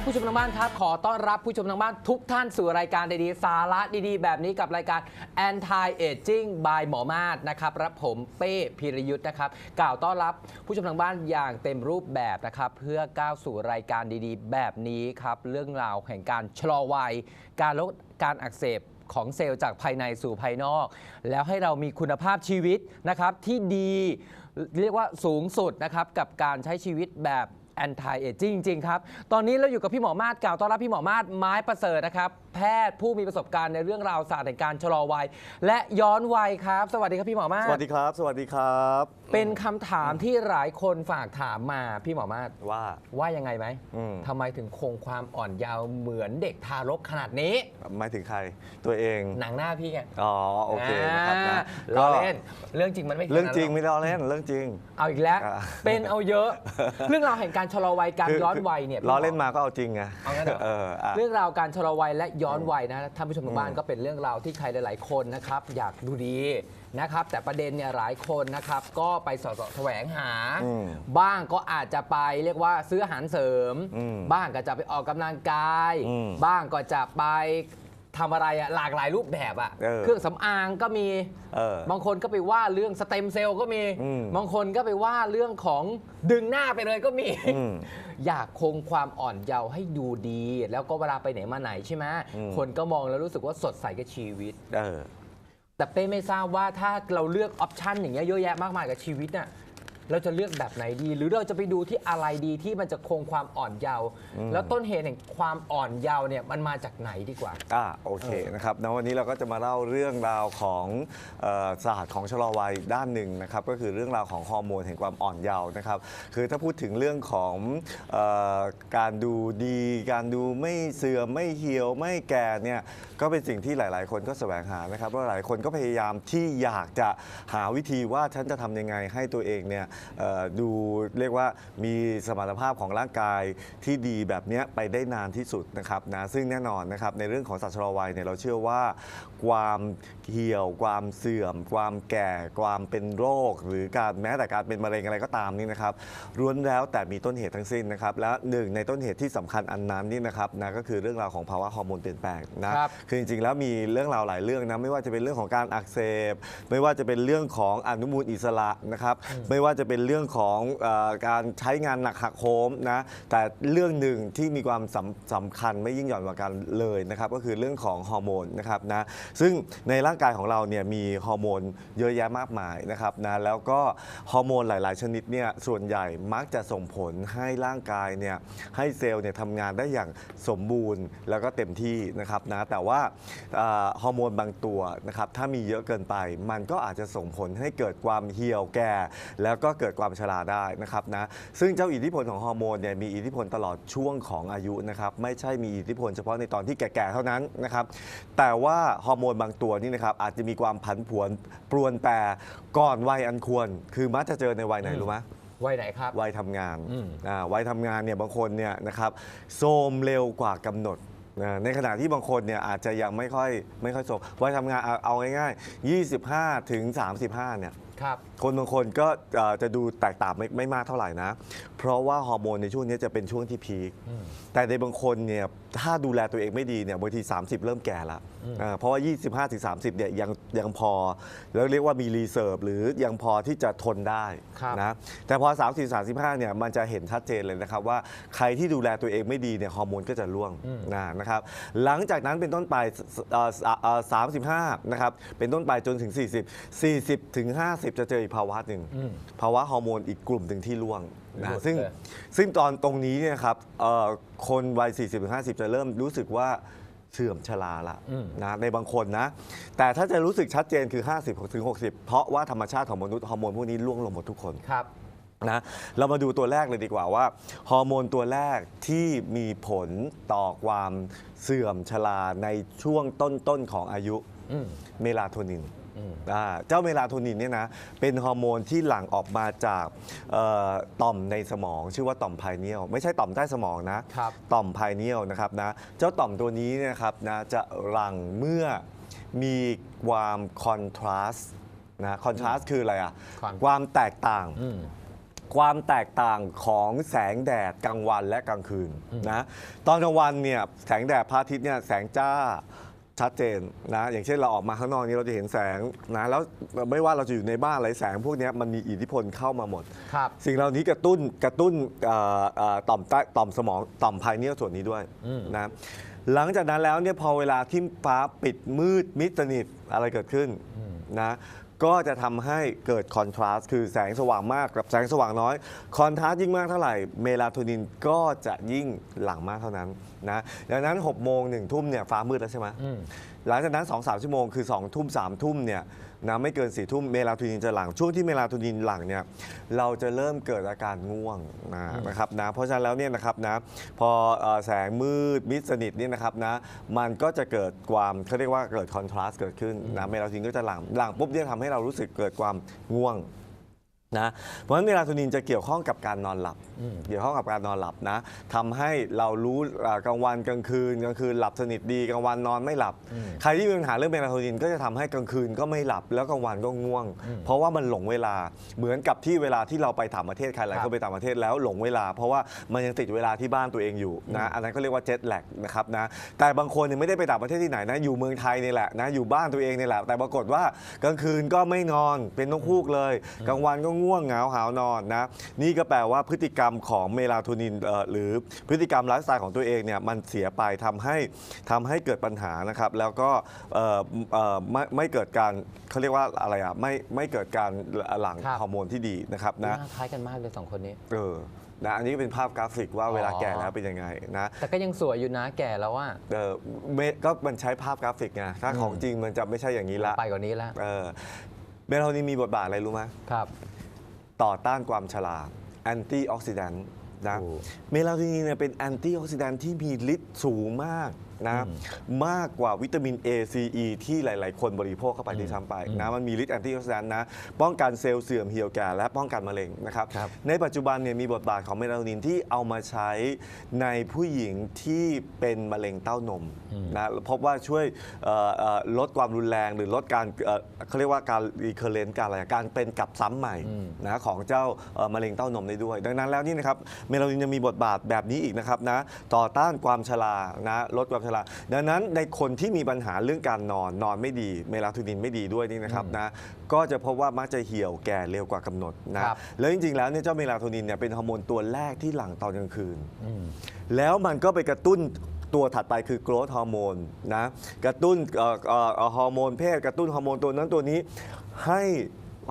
ครับผู้ชมทางบ้านครับขอต้อนรับผู้ชมทางบ้านทุกท่านสู่รายการดีๆสาระดีๆ แบบนี้กับรายการ Anti Aging by หมอมาศนะครับรับผมเป้พิรยุทธ์นะครับ กล่าวต้อนรับผู้ชมทางบ้านอย่างเต็มรูปแบบนะครับเพื่อก้าวสู่รายการดีๆ แบบนี้ครับเรื่องราวแห่งการชะลอวัย การลดการอักเสบของเซลล์จากภายในสู่ภายนอก แล้วให้เรามีคุณภาพชีวิตนะครับที่ดีเรียกว่าสูงสุดนะครับกับการใช้ชีวิตแบบ anti aging จริงๆครับ ตอนนี้เราอยู่กับพี่หมอมาศกล่าวต้อนรับพี่หมอมาศไม้ประเสริฐนะครับแพทย์ผู้มีประสบการณ์ในเรื่องราวศาสตร์แห่งการชะลอวัย และย้อนวัยครับ สวัสดีครับพี่หมอมาศสวัสดีครับ สวัสดีครับ เป็นคำถามที่หลายคนฝากถามมาพี่หมอมาศว่าว่ายังไงไหมอืม ทำไมถึงคงความอ่อนเยาว์เหมือนเด็กทารกขนาดนี้ หมายถึงใครตัวเอง หนังหน้าพี่ไงอ๋อ โอเคนะครับนะอ่าล้อเล่นเรื่องจริงมันไม่เรื่องจริงขนาดนั้นหไม่ล้อเล่นเรื่องจริงเอาอีกแล้ว อ่า เป็นเอาเยอะ เรื่องราวแห่งการชะลอวัยการคืย้อนวัยเนี่ยล้อเล่นมาก็เอาจริงไงเอางั้นเหรอ เอออะ เรื่องราวการชะลอวัยและย้อนวัยนะท่านผู้ชมทางบ้านก็เป็นเรื่องราวที่ใครหลาย ๆ คนนะครับอยากดูดีนะครับ แต่ประเด็นเนี่ยหลายคนนะครับก็ไปสอดแสวงหา อืมบ้างก็อาจจะไปเรียกว่าซื้ออาหารเสริม อืมบ้างก็จะไปออกกำลังกาย อืม บ้างก็จะไป ทำอะไรอะหลากหลายรูปแบบอะเออเครื่องสำอางก็มีเออบางคนก็ไปว่าเรื่องสเต็มเซลล์ก็มี อืมบางคนก็ไปว่าเรื่องของดึงหน้าไปเลยก็มี อืมอยากคงความอ่อนเยาว์ให้ดูดี แล้วก็เวลาไปไหนมาไหนใช่ไหมอืม คนก็มองแล้วรู้สึกว่าสดใสกับชีวิต เออ แต่เป้ไม่ทราบว่าถ้าเราเลือกออปชันอย่างเงี้ยเยอะแยะมากมายกับชีวิตน่ะ เราจะเลือกแบบไหนดี หรือเราจะไปดูที่อะไรดีที่มันจะคงความอ่อนเยาว์แล้วต้นเหตุแห่งความอ่อนเยาว์เนี่ยมันมาจากไหนดีกว่า อ่าโอเคนะครับแล้ววันนี้เราก็จะมาเล่าเรื่องราวของเอ่อศาสตร์ของชะลอวัยด้านหนึ่งนะครับก็คือเรื่องราวของฮอร์โมนแห่งความอ่อนเยาว์นะครับคือถ้าพูดถึงเรื่องของเออการดูดี การดูไม่เสื่อมไม่เหี่ยวไม่แก่เนี่ยก็เป็นสิ่งที่หลาย ๆ คนก็แสวงหานะครับแล้วหลายคนก็พยายามที่อยากจะหาวิธีว่าฉันจะทำยังไงให้ตัวเองเนี่ยเอ่อดูเรียกว่ามีสมรรถภาพของร่างกายที่ดีแบบนี้ไปได้นานที่สุดนะครับนะซึ่งแน่นอนนะครับในเรื่องของสัตว์ชะลอวัยเนี่ยเราเชื่อว่า ความเหี่ยว ความเสื่อม ความแก่ ความเป็นโรค หรือการแม้แต่การเป็นมะเร็งอะไรก็ตามนี่นะครับล้วนแล้วแต่มีต้นเหตุทั้งสิ้นนะครับและหนึ่งในต้นเหตุที่สำคัญอันนั้นนี่นะครับนะก็คือเรื่องราวของภาวะฮอร์โมนเปลี่ยนแปลงนะครับคือจริงๆ แล้วมีเรื่องราวหลายเรื่องนะไม่ว่าจะเป็นเรื่องของการอักเสบ ไม่ว่าจะเป็นเรื่องของอนุมูลอิสระนะครับไม่ว่าจะเป็นเรื่องของเออการใช้งานหนักหักโหมนะแต่เรื่องหนึ่งที่มีความสำสำคัญไม่ยิ่งหย่อนกว่ากันเลยนะครับก็คือเรื่องของฮอร์โมนนะครับนะซึ่งในร่างกายของเราเนี่ยมีฮอร์โมนเยอะแยะมากมายนะครับนะแล้วก็ฮอร์โมนหลาย ๆ ชนิดเนี่ยส่วนใหญ่มักจะส่งผลให้ร่างกายเนี่ยให้เซลล์เนี่ยทำงานได้อย่างสมบูรณ์แล้วก็เต็มที่นะครับนะแต่ว่าฮอร์โมนบางตัวนะครับถ้ามีเยอะเกินไป มันก็อาจจะส่งผลให้เกิดความเหี่ยวแก่ แล้วก็เกิดความชราได้นะครับนะซึ่งเจ้าอิทธิพลของฮอร์โมนเนี่ยมีอิทธิพลตลอดช่วงของอายุนะครับไม่ใช่มีอิทธิพลเฉพาะในตอนที่แก่ ๆ เท่านั้นนะครับแต่ว่าฮอร์โมนบางตัวนี่นะครับอาจจะมีความผันผวนปรวนแปรก่อนวัยอันควร คือมักจะเจอในวัยไหนรู้ไหมวัยไหนครับ วัยทำงานอืมอ่าวัยทำงานเนี่ยบางคนเนี่ยนะครับโทรมเร็วกว่ากำหนดนะในขณะที่บางคนเนี่ยอาจจะยังไม่ค่อยไม่ค่อยโทรมวัยทำงานเอาเอาง่ายๆ 25 ถึง 35 เนี่ย ครับ คนบางคนก็เอ่อจะดูแตกต่างไม่ไม่มากเท่าไหร่นะ เพราะว่าฮอร์โมนในช่วงนี้จะเป็นช่วงที่พีคแต่ในบางคนเนี่ยถ้าดูแลตัวเองไม่ดีเนี่ยบางที 30 เริ่มแก่ละอ่าเพราะว่า 25ถึง30เนี่ยยังยังพอ แล้วเรียกว่ามีรีเซิร์ฟหรือยังพอที่จะทนได้ครับ นะแต่พอ30 35เนี่ยมันจะเห็นชัดเจนเลยนะครับว่าใครที่ดูแลตัวเองไม่ดีเนี่ยฮอร์โมนก็จะร่วงนะนะครับหลังจากนั้นเป็นต้นไปเอ่อเอ่อ35นะครับเป็นต้นไปจนถึง 40 40 ถึง50จะเจออีกภาวะหนึ่งอืมภาวะฮอร์โมนอีกกลุ่มหนึ่งที่ร่วงร่วนะงซึ่งเออซึ่งตอนตรงนี้เนี่ยครับเอ่อคนวัย 40-50 จะเริ่มรู้สึกว่าเสื่อมชราละอืมนะในบางคนนะ แต่ถ้าจะรู้สึกชัดเจนคือ 50-60 เพราะว่าธรรมชาติของมนุษย์ฮอร์โมนพวกนี้ล่วงลงหมดทุกคนครับนะเรามาดูตัวแรกเลยดีกว่าว่าฮอร์โมนตัวแรกที่มีผลต่อความเสื่อมชราในช่วงต้นๆของอายุอืมเมลาโทนิน อืมอ่าเจ้าเมลาโทนินเนี่ยนะเป็นฮอร์โมนที่หลั่งออกมาจากเอ่อต่อมในสมอง ชื่อว่าต่อมไพเนียลไม่ใช่ต่อมใต้สมองนะครับ ต่อมไพเนียลนะครับนะเจ้าต่อมตัวนี้เนยนะครับนะจะหลั่งเมื่อมีความคอนทราสต์นะคอนทราสต์คืออะไรอะความ ความแตกต่าง อืม ความแตกต่างของแสงแดดกลางวันและกลางคืนนะตอนกลางวันเนี่ยแสงแดดพระอาทิตย์เนี่ยแสงจ้า ชัดเจนนะอย่างเช่นเราออกมาข้างนอกนี้เราจะเห็นแสงนะแล้วไม่ว่าเราจะอยู่ในบ้านอะไรแสง พวกเนี้ยมันมีอิทธิพลเข้ามาหมด ครับสิ่งเหล่านี้กระตุ้นกระตุ้นเอ่อเอ่อต่อมใต้ต่อมสมองต่อมภายเนียลส่วนนี้ด้วยอืมนะหลังจากนั้นแล้วเนี่ยพอเวลาที่ฟ้าปิดมืดมิดสนิทอะไรเกิดขึ้นนะ ก็จะทำให้เกิดคอนทราสต์คือแสงสว่างมากกับแสงสว่างน้อย คอนทราสต์ยิ่งมากเท่าไหร่เมลาโทนินก็จะยิ่งหลั่งมากเท่านั้นนะดังนั้น6โมงหนึ่งทุ่มเนี่ยฟ้ามืดแล้วใช่ไหมอืมหลังจากนั้น2 3ชั่วโมงคือ2ทุ่ม3ทุ่มเนี่ย นะไม่เกินสี่ทุ่มเมลาโทนินจะหลังช่วงที่เมลาโทนินหลังเนี่ยเราจะเริ่มเกิดอาการง่วงนะนะครับนะเพราะฉะนั้นแล้วเนี่ยนะครับนะพอแสงมืดมิดสนิทเนี่ยนะครับนะมันก็จะเกิดความเขาเรียกว่าเกิดคอนทราสต์เกิดขึ้นนะเมลาโทนินก็จะหลังหลังปุ๊บเนี่ยทำให้เรารู้สึกเกิดความง่วง นะเพราะฉะนั้นเมลาโทนินจะเกี่ยวข้องกับการนอนหลับ เกี่ยวข้องกับการนอนหลับนะทำให้เรารู้อ่ากลางวันกลางคืนกลางคืนหลับสนิทดีกลางวันนอนไม่หลับ ใครที่มีปัญหาเรื่องเมลาโทนินก็จะทำให้กลางคืนก็ไม่หลับแล้วกลางวันก็ง่วง เพราะว่ามันหลงเวลาเหมือนกับที่เวลาที่เราไปต่างประเทศใครหลายครัคบนไปต่างประเทศแล้วหลงเวลา เพราะว่ามันยังติดเวลาที่บ้านตัวเองอยู่นะอันนั้นก็เรียกว่าเจ็ตแลกนะครับนะแต่บางคนเนี่ยไม่ได้ไปต่างประเทศที่ไหนนะอยู่เมืองไทยนี่แหละนะอยู่บ้านตัวเองนี่แหละแต่ปรากฏว่ากลางคืนก็ไม่นอนเป็นนกฮูกเลยกลางวันก็ง่วงเหงาหาวนอนนะนี่ก็แปลว่าพฤติกรรมของเมลาโทนินเอ่อหรือพฤติกรรมไลฟ์สไตล์ของตัวเองเนี่ยมันเสียไปทำให้ทำให้เกิดปัญหานะครับแล้วก็เอ่อเอ่อไม่ไม่เกิดการเขาเรียกว่าอะไรอะไม่ไม่เกิดการหลั่งครับฮอร์โมนที่ดีนะครับหนะน้าคล้ายกันมากเลยสองคนนี้เออนะอันนี้เป็นภาพกราฟิกว่าเวลาอ๋อแก่แล้วเป็นยังไงนะแต่ก็ยังสวยอยู่นะแก่แล้วว่าเออเมก็มันใช้ภาพกราฟิกไงถ้าอืมของจริงมันจะไม่ใช่อย่างนี้ละไปกว่านี้แล้วเออเมลาโทนินมีบทบาทอะไรรู้ไหมครับ ต่อต้านความชราแอนตี้ออกซิแดนต์นะโอ้เมลาโทนินเนี่ยเป็นแอนตี้ออกซิแดนต์ที่มีฤทธิ์สูงมาก นะมากกว่าวิตามิน A C E ที่หลาย ๆ คนบริโภคเข้าไปที่ซ้ำไปนะมันมีฤทธิ์แอนตี้ออกซิแดนต์นะป้องกันเซลล์เสื่อมเหี่ยวแก่และป้องกันมะเร็งนะครับครับในปัจจุบันเนี่ยมีบทบาทของเมลาโทนินที่เอามาใช้ในผู้หญิงที่เป็นมะเร็งเต้านมนะพบว่าช่วยเอ่อเอ่อลดความรุนแรงหรือลดการเอ่อเขาเรียกว่าการรีเคอร์เรนต์การอะไรการเป็นกลับซ้ำใหม่นะของเจ้าเอ่อมะเร็งเต้านมได้ด้วย ดังนั้นแล้วนี่นะครับเมลาโทนินยังมีบทบาทแบบนี้อีกนะครับนะต่อต้านความชรานะลดความชราดังนั้นในคนที่มีปัญหาเรื่องการนอนนอนไม่ดีเมลาโทนินไม่ดีด้วยนี่นะครับนะก็จะพบว่ามักจะเหี่ยวแก่เร็วกว่ากำหนดนะครับแล้วจริงๆแล้วเนี่ยเจ้าเมลาโทนินเนี่ยเป็นฮอร์โมนตัวแรกที่หลั่งตอนกลางคืนอืมแล้วมันก็ไปกระตุ้นตัวถัดไปคือ growth ฮอร์โมนนะกระตุ้นเอ่อเอ่อเอ่อฮอร์โมนเพศกระตุ้นฮอร์โมนตัวนั้นตัวนี้ให้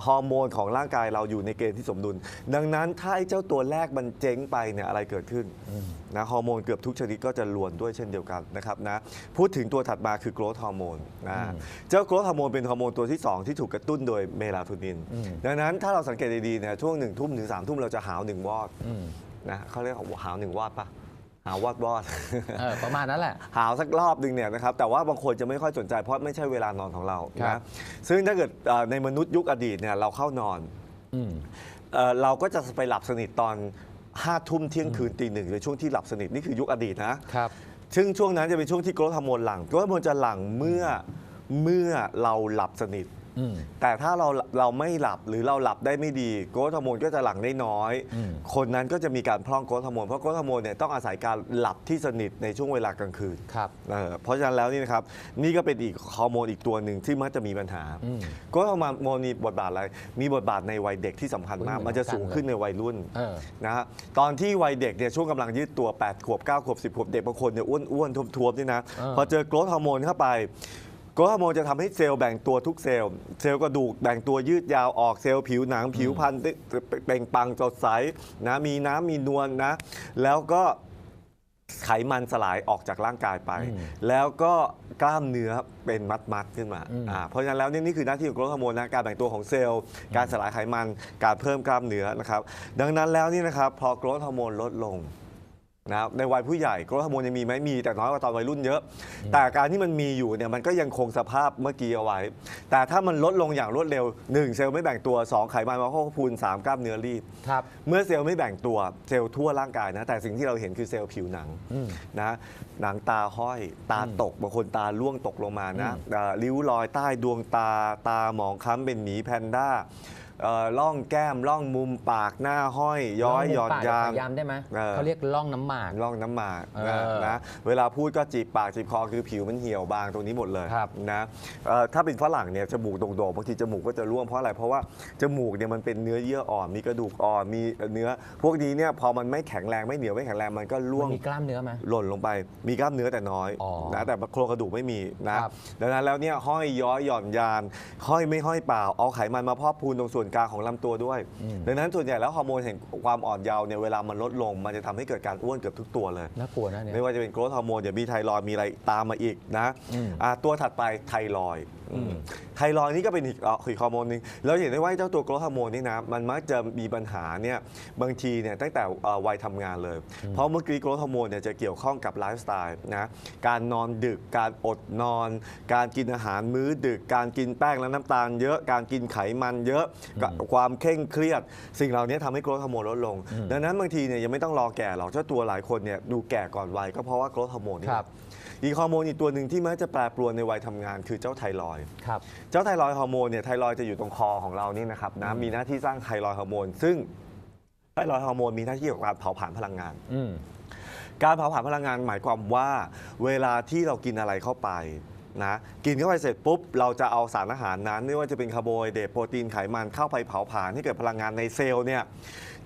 ฮอร์โมนของร่างกายเราอยู่ในเกณฑ์ที่สมดุล ดังนั้นถ้าไอ้เจ้าตัวแรกมันเจ๊งไปเนี่ยอะไรเกิดขึ้นนะฮอร์โมนเกือบทุกชนิดก็จะลวนด้วยเช่นเดียวกันนะครับนะพูดถึงตัวถัดมาคือ growth ฮอร์โมนนะเจ้า growth ฮอร์โมนเป็นฮอร์โมนตัวที่ 2 ที่ถูกกระตุ้นโดยเมลาโทนิน ดังนั้นถ้าเราสังเกตดีๆเนี่ยช่วงหนึ่งทุ่มถึงสามทุ่มเราจะหาวหนึ่งวอดอืมนะเขาเรียกว่าหาวหนึ่งวอดปะ หาววอดวอดเออประมาณนั้นแหละ หาวสักรอบหนึ่งเนี่ยนะครับแต่ว่าบางคนจะไม่ค่อยสนใจเพราะไม่ใช่เวลานอนของเราครันะบ ซึ่งถ้าเกิดเอ่อในมนุษย์ยุคอดีตเนี่ยเราเข้านอนอืม เอ่อเราก็จะไปหลับสนิทตอนห้าทุ่มเที่ยงคืนตีหนึ่งในช่วงที่หลับสนิทนี่คือยุคอดีตนะ ครับ ซึ่งช่วงนั้นจะเป็นช่วงที่โกรทฮอร์โมนหลั่งโกรทฮอร์โมนจะหลั่งเมื่อเมื่อเราหลับสนิทอืม แต่ถ้าเราเราไม่หลับหรือเราหลับได้ไม่ดีโกรทฮอร์โมนก็จะหลั่งได้น้อยอืมคนนั้นก็จะมีการพร่องโกรทฮอร์โมนเพราะโกรทฮอร์โมนเนี่ยต้องอาศัยการหลับที่สนิทในช่วงเวลากลางคืนครับเออเพราะฉะนั้นแล้วนี่นะครับนี่ก็เป็นอีกฮอร์โมนอีกตัวหนึ่งที่มักจะมีปัญหาอืมโกรทฮอร์โมนมีบทบาทอะไรมีบทบาทในวัยเด็กที่สำคัญมากอุ๊ยมันจะสูงขึ้นในวัยรุ่นเออนะฮะตอนที่วัยเด็กเนี่ยช่วงกำลังยืดตัว8ขวบ9ขวบ10ขวบเด็กบางคนเนี่ยอ้วนๆท้วมๆนี่นะเออพอเจอโกรทฮอร์โมนเข้าไปโกรทฮอร์โมนจะทำให้เซลล์แบ่งตัวทุกเซลล์ เซลล์กระดูกแบ่งตัวยืดยาวออกเซลล์ผิวหนังผิวพรรณเปล่งปลังสดใสนะมีน้ำมีนวลนะ แล้วก็ไขมันสลายออกจากร่างกายไปอืมแล้วก็กล้ามเนื้อเป็นมัดๆขึ้นมาอืมอ่าเพราะฉะนั้นแล้วนี่นี่คือหน้าที่ของโกรทฮอร์โมนนะการแบ่งตัวของเซลล์ การสลายไขมัน การเพิ่มกล้ามเนื้อนะครับ ดังนั้นแล้วนี่นะครับพอโกรทฮอร์โมนลดลง นะครับในวัยผู้ใหญ่โกรทฮอร์โมนยังมีไหมมีแต่น้อยกว่าตอนวัยรุ่นเยอะ แต่การที่มันมีอยู่เนี่ยมันก็ยังคงสภาพเมื่อกี้เอาไว้ แต่ถ้ามันลดลงอย่างรวดเร็ว 1 เซลล์ไม่แบ่งตัว 2 ไขมันมาเข้าพูน3กล้ามเนื้อรีบ ครับ เมื่อเซลล์ไม่แบ่งตัวเซลล์ทั่วร่างกายนะแต่สิ่งที่เราเห็นคือเซลล์ผิวหนังอืม นะหนังตาห้อยตาตกบางคนตาล่วงตกลงมานะเอ่อริ้วรอยใต้ดวงตาตาหมองคล้ำเป็นหมีแพนด้า เอ่อร่องแก้มร่องมุมปากหน้าห้อย ย้อยหย่อนยานยามได้ไหมเออ เขาเรียกล่องน้ำหมาก ร่องน้ำหมากเอนะอนะเวลาพูดก็จีบปากจีบคอคือผิวมันเหี่ยวบางตรงนี้หมดเลยครับนะเอ่อถ้าเป็นฝรั่งเนี่ยจมูกโด่งๆบางทีจมูกก็จะร่วงเพราะอะไร เพราะว่าจมูกเนี่ยมันเป็นเนื้อเยื่ออ่อนมีกระดูกอ่อนมีเนื้อ พวกนี้เนี่ยพอมันไม่แข็งแรงไม่เหนียวไม่แข็งแรงมันก็ร่วมังนมีกล้ามเนื้อไหม หล่นลงไปมีกล้ามเนื้อแต่น้อยอ๋อนะแต่โครงกระดูกไม่มีนะครับ ดังนั้นแล้วเนี่ยห้อยย้อยหย่อนยาน ห้อยไม่ห้อยเปล่า เอาไขมันมาพอกพูนตรงส่วนกลางของลำตัวด้วยดังนั้นส่วนใหญ่แล้วฮอร์โมนแห่งความอ่อนเยาว์เนี่ยเวลามันลดลง มันจะทำให้เกิดการอ้วนเกือบทุกตัวเลยน่ากลัวนะเนี่ยไม่ว่าจะเป็นโกรทฮอร์โมนเดี๋ยวมีไทรอยด์มีอะไรตามมาอีกนะอืมอะตัวถัดไปไทรอยด์อืมไทรอยด์นี่ก็เป็นอีกอะอีกฮอร์โมนหนึงแล้วเห็นได้ว่าเจ้าตัวโกรทฮอร์โมนนี่นะมันมักจะมีปัญหาเนี่ยบางทีเนี่ยตั้งแต่เอ่อวัยทำงานเลย เพราะเมื่อกี้โกรทฮอร์โมนเนี่ยจะเกี่ยวข้องกับไลฟ์สไตล์นะการนอนดึกการอดนอน การกินอาหารมื้อดึก การกินแป้งและน้ำตาลเยอะ การกินไขมันเยอะกับความเคร่งเครียด สิ่งเหล่านี้ทำให้โกรทฮอร์โมนลดลง ดังนั้นบางทีเนี่ยยังไม่ต้องรอแก่หรอกเจ้าตัวหลายคนเนี่ยดูแก่ก่อนวัยก็เพราะว่าโกรทฮอร์โมนนี่ครับอีกฮอร์โมนอีกตัวหนึ่งที่มักจะแปรปรวนในวัยทำงานคือเจ้าไทรอยด์ครับเจ้าไทรอยด์ฮอร์โมนเนี่ยไทรอยด์จะอยู่ตรงคอของเรานี่นะครับนะมีหน้าที่สร้างไทรอยด์ฮอร์โมนซึ่งไทรอยด์ฮอร์โมนมีหน้าที่เกี่ยวกับการเผาผลาญพลังงานอืมการเผาผลาญพลังงานหมายความว่า เวลาที่เรากินอะไรเข้าไป นะกินเข้าไปเสร็จปุ๊บ เราจะเอาสารอาหารนั้นไม่ว่าจะเป็นคาร์โบไฮเดรตโปรตีนไขมันเข้าไปเผาผลาญให้เกิดพลังงานในเซลล์เนี่ย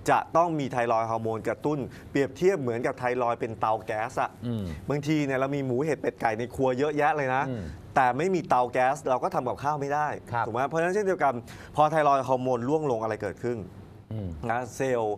จะต้องมีไทรอยด์ฮอร์โมนกระตุ้น เปรียบเทียบเหมือนกับไทรอยด์เป็นเตาแก๊สอะอืมบางทีเนี่ยเรามีหมูเห็ดเป็ดไก่ในครัวเยอะแยะเลยนะอืมแต่ไม่มีเตาแก๊สเราก็ทำกับข้าวไม่ได้ครับถูกไหมเพราะฉะนั้นเช่นเดียวกัน พอไทรอยด์ฮอร์โมนร่วงลงอะไรเกิดขึ้นอืมนะเซลล์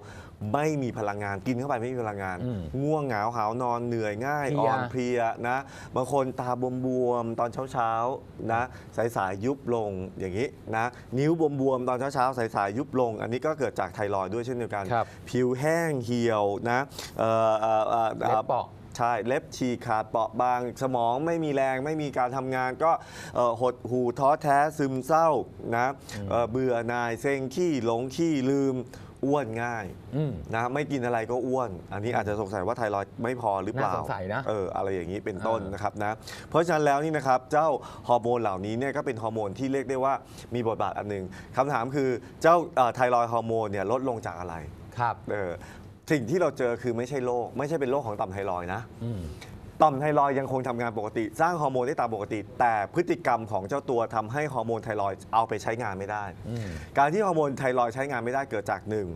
ไม่มีพลังงานกินเข้าไปไม่มีพลังงาน อืมง่วงเหงาหาวนอนเหนื่อยง่ายเพลีย อ่อนเพลียนะบางคนตาบวมๆตอนเช้าๆนะสายสายๆยุบลงอย่างนี้นะนิ้วบวมๆตอนเช้าๆสายสายๆยุบลง อันนี้ก็เกิดจากไทรอยด์ด้วยเช่นเดียวกัน ครับ ผิวแห้งเหี่ยวนะเอ่อเอ่อเอ่อ เล็บเปราะ ใช่ เล็บฉีกขาดเปราะบางสมองไม่มีแรงไม่มีการทำงานก็เอ่อหดหูท้อแท้ซึมเศร้านะเอ่อเบื่อหน่ายเซ็งขี้หลงขี้ลืม อ้วนง่ายอืม นะไม่กินอะไรก็อ้วน อันนี้อาจจะสงสัยว่าไทรอยด์ไม่พอหรือเปล่าน่าสงสัยนะเอออะไรอย่างนี้เป็นต้นเออ นะครับนะเพราะฉะนั้นแล้วนี่นะครับเจ้าฮอร์โมนเหล่านี้เนี่ยก็เป็นฮอร์โมนที่เรียกได้ว่ามีบทบาทอันหนึ่งคำถามคือเจ้าเอ่อไทรอยด์ฮอร์โมนเนี่ยลดลงจากอะไรครับ เออสิ่งที่เราเจอคือไม่ใช่โรคไม่ใช่เป็นโรคของต่อมไทรอยด์นะ อืม ต่อมไทรอยด์ยังคงทำงานปกติ สร้างฮอร์โมนได้ตามปกติ แต่พฤติกรรมของเจ้าตัวทำให้ฮอร์โมนไทรอยด์เอาไปใช้งานไม่ได้อืมการที่ฮอร์โมนไทรอยด์ใช้งานไม่ได้เกิดจากหนึ่ง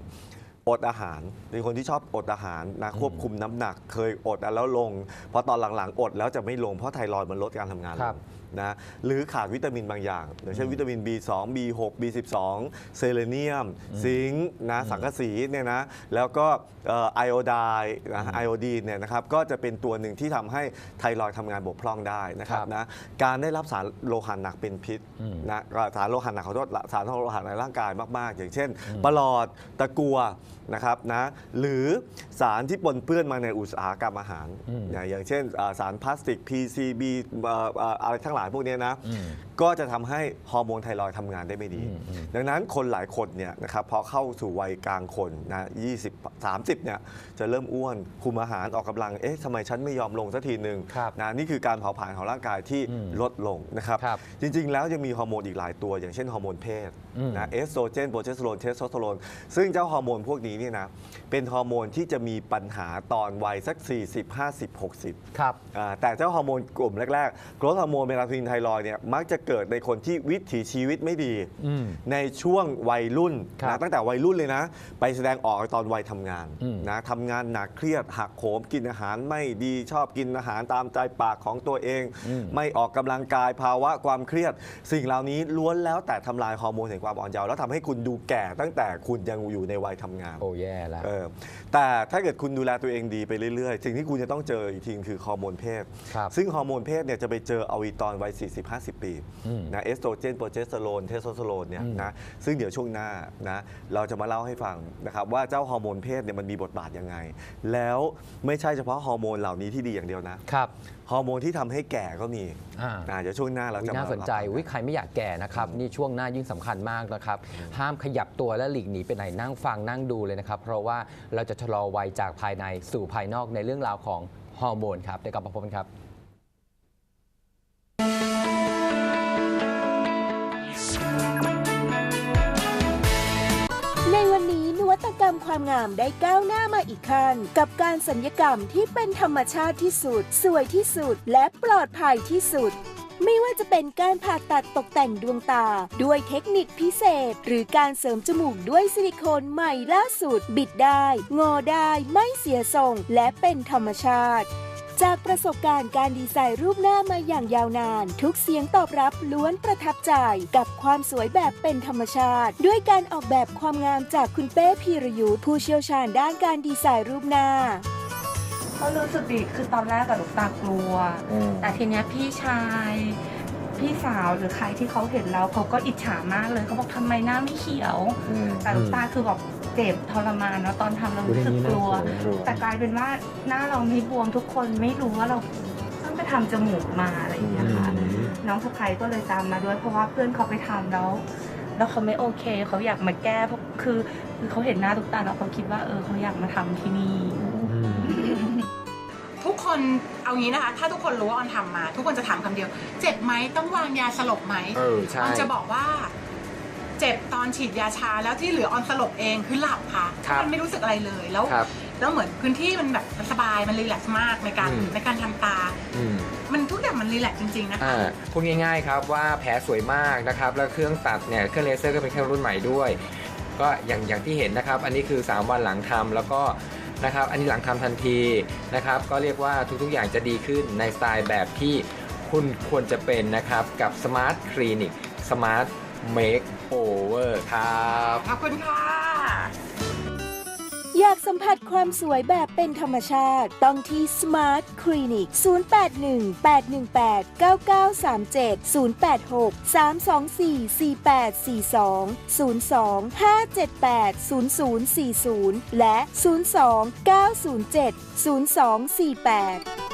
อดอาหารเป็นคนที่ชอบอดอาหารนะควบคุมน้ำหนัก เคยอดแล้วลงพอตอนหลังๆ อดแล้วจะไม่ลงเพราะไทรอยด์มันลดการทำงานลครับ งนะหรือขาดวิตามินบางอย่างอย่างเช่นวิตามิน B2 B6 B12 เซเลเนียม ซิงค์นะสังกะสีเนี่ยนะแล้วก็เอ่อไอโอไดน์นะไอโอดีนเนี่ยนะครับก็จะเป็นตัวหนึ่งที่ทำให้ไทรอยด์ทำงานบกพร่องได้นะครับครับนะการได้รับสารโลหะหนักเป็นพิษอืม นะก็สารโลหะหนักขอโทษสารโลหะในร่างกายมาก ๆ อย่างเช่นประหลอดตะกัว นะครับนะหรือสารที่ปนเปื้อนมาในอุตสาหกรรมอาหารอืมนะอย่างเช่นอ่าสารพลาสติก PCB เอ่อเอ่ออะไรทั้งหลายพวกเนี้ยนะอืมก็จะทำให้ฮอร์โมนไทรอยด์ทำงานได้ไม่ดีอืมอืมดังนั้นคนหลายคนเนี่ยนะครับพอเข้าสู่วัยกลางคนนะ20 30เนี่ยจะเริ่มอ้วนคุมอาหารออกกำลังเอ๊ะทำไมฉันไม่ยอมลงสักทีหนึ่งครับนะนี่คือการเผาผลาญของร่างกายที่อืมลดลงนะครับครับจริง ๆ แล้วยังมีฮอร์โมนอีกหลายตัว อย่างเช่นฮอร์โมนเพศอืมนะเอสโตรเจนโปรเจสเตอโรนเทสโทสเตอโรนซึ่งเจ้าฮอร์โมนพวกนี้เนี่ยนะเป็นฮอร์โมนที่จะมีปัญหาตอนวัยสัก 40 50 60 ครับอ่าแต่เจ้าฮอร์โมนกลุ่มแรกๆโกรทฮอร์โมนเมลาโทนินไทรอยด์เนี่ยมักจะเกิดในคนที่วิถีชีวิตไม่ดีอืมในช่วงวัยรุ่นครับนะตั้งแต่วัยรุ่นเลยนะ ไปแสดงออกตอนวัยทำงานอืมนะทำงานหนักเครียดหักโหมกินอาหารไม่ดีชอบกินอาหารตามใจปากของตัวเองอืมไม่ออกกำลังกายภาวะความเครียด สิ่งเหล่านี้ล้วนแล้วแต่ทำลายฮอร์โมนแห่งความอ่อนเยาว์แล้วทำให้คุณดูแก่ตั้งแต่คุณยังอยู่ในวัยทำงาน โอ้แย่แล้วเออแต่ถ้าเกิดคุณดูแลตัวเองดีไปเรื่อยๆ สิ่งที่คุณจะต้องเจออีกทีคือฮอร์โมนเพศครับซึ่งฮอร์โมนเพศเนี่ยจะไปเจอเอาอีตอนวัย 40-50 ปีอืมนะเอสโตรเจนโปรเจสเตอโรนเทสโทสเตอโรนเนี่ยอืมนะซึ่งเดี๋ยวช่วงหน้านะเราจะมาเล่าให้ฟังนะครับว่าเจ้าฮอร์โมนเพศเนี่ยมันมีบทบาทยังไง แล้วไม่ใช่เฉพาะฮอร์โมนเหล่านี้ที่ดีอย่างเดียวนะครับฮอร์โมนที่ทำให้แก่ก็มีอ่าอ่าเดี๋ยวช่วงหน้าเราอุ๊ยจะมาน่าสนใจเล่าวิใครไม่อยากแก่นะครับนี่ช่วงหน้ายิ่งสำคัญมากนะครับ ห้ามขยับตัวและหลีกหนีไปไหนนั่งฟังนั่งดูเลยนะครับ เพราะว่าเราจะชะลอวัยจากภายในสู่ภายนอกในเรื่องราวของฮอร์โมนครับเดี๋ยวกลับมาพบกันครับคความงามได้ก้าวหน้ามาอีกขั้นกับการสัญญกรรมที่เป็นธรรมชาติที่สุด สวยที่สุด และปลอดภัยที่สุด ไม่ว่าจะเป็นการผ่าตัดตกแต่งดวงตา ด้วยเทคนิคพิเศษ หรือการเสริมจมูกด้วยซิลิโคนใหม่ล่าสุด บิดได้ งอได้ไม่เสียทรง และเป็นธรรมชาติจากประสบการณ์การดีไซน์รูปหน้ามาอย่างยาวนาน ทุกเสียงตอบรับล้วนประทับใจกับความสวยแบบเป็นธรรมชาติ ด้วยการออกแบบความงามจากคุณเป้พีรยุทธ์ผู้เชี่ยวชาญด้านการดีไซน์รูปหน้า ก็รู้สึกดีคือตอนแรกกับลูกตากลัวแต่ทีเนี้ยพี่ชาย พี่สาวหรือใครที่เขาเห็นแล้วเขาก็อิจฉามากเลยเขาบอกทำไมหน้าไม่เขียวแต่ลูกตาคือแบบเจ็บทรมานเนาะตอนทำเรารู้สึกกลัว แต่กลายเป็นว่าหน้าเราไม่บวมทุกคนไม่รู้ว่าเราเพิ่งไปทำจมูกมาอะไรอย่างเงี้ยค่ะ น้องสะพ้ยก็เลยตามมาด้วย เพราะว่าเพื่อนเขาไปทำแล้ว แล้วเขาไม่โอเค เขาอยากมาแก้เพราะคือคือเขาเห็นหน้าทุกตาแล้วเขาคิดว่าเออเขาอยากมาทำที่นี่ ทุกคนเอางี้นะคะ ถ้าทุกคนรู้ว่าออนทำมา ทุกคนจะถามคำเดียว เจ็บไหมต้องวางยาสลบไหมเออใช่ออนจะบอกว่า เจ็บตอนฉีดยาชาแล้วที่เหลือออนสลบเองคือหลับค่ะครับ มันไม่รู้สึกอะไรเลยแล้ว ครับ แล้วเหมือนพื้นที่มันแบบมันสบายมันรีแลกซ์มากในการอืม ในการทำตา อืม มันทุกอย่างมันรีแลกซ์จริงๆนะคะ อ่าพูดง่ายๆครับว่าแผลสวยมากนะครับแล้วเครื่องตัดเนี่ยเครื่องเลเซอร์ก็เป็นเครื่องรุ่นใหม่ด้วย ก็อย่างอย่างที่เห็นนะครับ อันนี้คือ 3 วันหลังทำแล้วก็ นะครับ อันนี้หลังทำทันทีนะครับ ก็เรียกว่าทุกๆอย่างจะดีขึ้นในสไตล์แบบที่คุณควรจะเป็นนะครับ กับ Smart Clinic Smart Makeover ครับ ขอบคุณค่ะ อยากสัมผัสความสวยแบบเป็นธรรมชาติ ต้องที่ Smart Clinic 081 818 9937 086 324 4842 02 578 0040 และ 02 907 0248